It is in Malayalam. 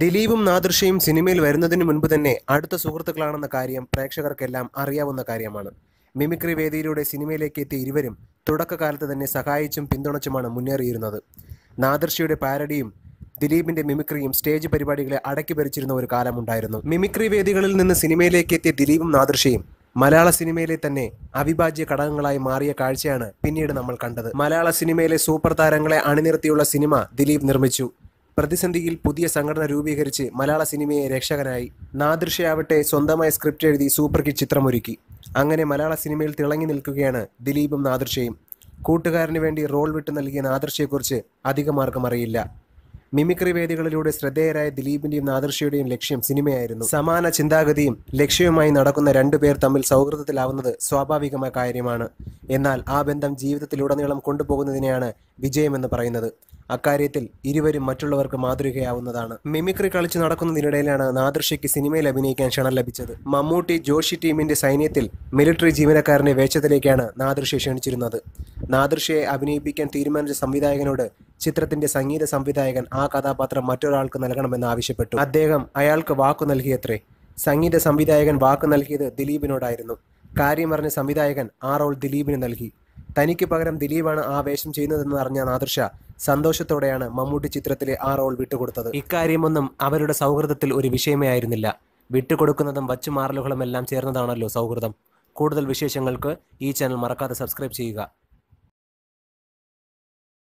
ദിലീപും നാദൃശയും സിനിമയിൽ വരുന്നതിന് മുൻപ് തന്നെ അടുത്ത സുഹൃത്തുക്കളാണെന്ന കാര്യം പ്രേക്ഷകർക്കെല്ലാം അറിയാവുന്ന കാര്യമാണ്. മിമിക്രി വേദിയിലൂടെ സിനിമയിലേക്ക് എത്തിയ ഇരുവരും തുടക്കകാലത്ത് തന്നെ സഹായിച്ചും പിന്തുണച്ചുമാണ് മുന്നേറിയിരുന്നത്. നാദൃശയുടെ പാരഡിയും ദിലീപിന്റെ മിമിക്രിയും സ്റ്റേജ് പരിപാടികളെ അടക്കി ഭരിച്ചിരുന്ന ഒരു കാലമുണ്ടായിരുന്നു. മിമിക്രി വേദികളിൽ നിന്ന് സിനിമയിലേക്ക് എത്തിയ ദിലീപും നാദൃശയും മലയാള സിനിമയിലെ തന്നെ അവിഭാജ്യ ഘടകങ്ങളായി മാറിയ കാഴ്ചയാണ് പിന്നീട് നമ്മൾ കണ്ടത്. മലയാള സിനിമയിലെ സൂപ്പർ താരങ്ങളെ അണിനിർത്തിയുള്ള സിനിമ ദിലീപ് നിർമ്മിച്ചു. പ്രതിസന്ധിയിൽ പുതിയ സംഘടന രൂപീകരിച്ച് മലയാള സിനിമയെ രക്ഷകനായി. നാദൃശയാവട്ടെ സ്വന്തമായി സ്ക്രിപ്റ്റ് എഴുതി സൂപ്പർ ഹിറ്റ് ചിത്രമൊരുക്കി. അങ്ങനെ മലയാള സിനിമയിൽ തിളങ്ങി നിൽക്കുകയാണ് ദിലീപും നാദൃശയും കൂട്ടുകാരന് വേണ്ടി റോൾ വിട്ടു നൽകിയ നാദൃശയെക്കുറിച്ച് അധികമാർക്കും അറിയില്ല. മിമിക്രി വേദികളിലൂടെ ശ്രദ്ധേയരായ ദിലീപിന്റെയും നാദർഷിയുടെയും ലക്ഷ്യം സിനിമയായിരുന്നു. സമാന ചിന്താഗതിയും ലക്ഷ്യവുമായി നടക്കുന്ന രണ്ടുപേർ തമ്മിൽ സൗഹൃദത്തിലാവുന്നത് സ്വാഭാവികമായ കാര്യമാണ്. എന്നാൽ ആ ബന്ധം ജീവിതത്തിലുടനീളം കൊണ്ടുപോകുന്നതിനെയാണ് വിജയമെന്ന് പറയുന്നത്. അക്കാര്യത്തിൽ ഇരുവരും മറ്റുള്ളവർക്ക് മാതൃകയാവുന്നതാണ്. മിമിക്രി കളിച്ചു നടക്കുന്നതിനിടയിലാണ് നാദൃശയ്ക്ക് സിനിമയിൽ അഭിനയിക്കാൻ ക്ഷണം ലഭിച്ചത്. മമ്മൂട്ടി ജോഷി ടീമിന്റെ സൈന്യത്തിൽ മിലിറ്ററി ജീവനക്കാരനെ വേഷത്തിലേക്കാണ് നാദർഷി ക്ഷണിച്ചിരുന്നത്. നാദർഷിയെ അഭിനയിപ്പിക്കാൻ തീരുമാനിച്ച സംവിധായകനോട് ചിത്രത്തിന്റെ സംഗീത സംവിധായകൻ ആ കഥാപാത്രം മറ്റൊരാൾക്ക് നൽകണമെന്ന് ആവശ്യപ്പെട്ടു. അദ്ദേഹം അയാൾക്ക് വാക്കു നൽകിയത്രേ. സംഗീത സംവിധായകൻ വാക്ക് നൽകിയത് ദിലീപിനോടായിരുന്നു. കാര്യം പറഞ്ഞ സംവിധായകൻ ആ റോൾ ദിലീപിന് നൽകി. തനിക്ക് പകരം ദിലീപാണ് ആ വേഷം ചെയ്യുന്നതെന്ന് അറിഞ്ഞ നാദൃശ സന്തോഷത്തോടെയാണ് മമ്മൂട്ടി ചിത്രത്തിലെ ആ റോൾ വിട്ടുകൊടുത്തത്. ഇക്കാര്യമൊന്നും അവരുടെ സൗഹൃദത്തിൽ ഒരു വിഷയമേ ആയിരുന്നില്ല. വിട്ടുകൊടുക്കുന്നതും വച്ചുമാറലുകളും എല്ലാം ചേർന്നതാണല്ലോ സൗഹൃദം. കൂടുതൽ വിശേഷങ്ങൾക്ക് ഈ ചാനൽ മറക്കാതെ സബ്സ്ക്രൈബ് ചെയ്യുക.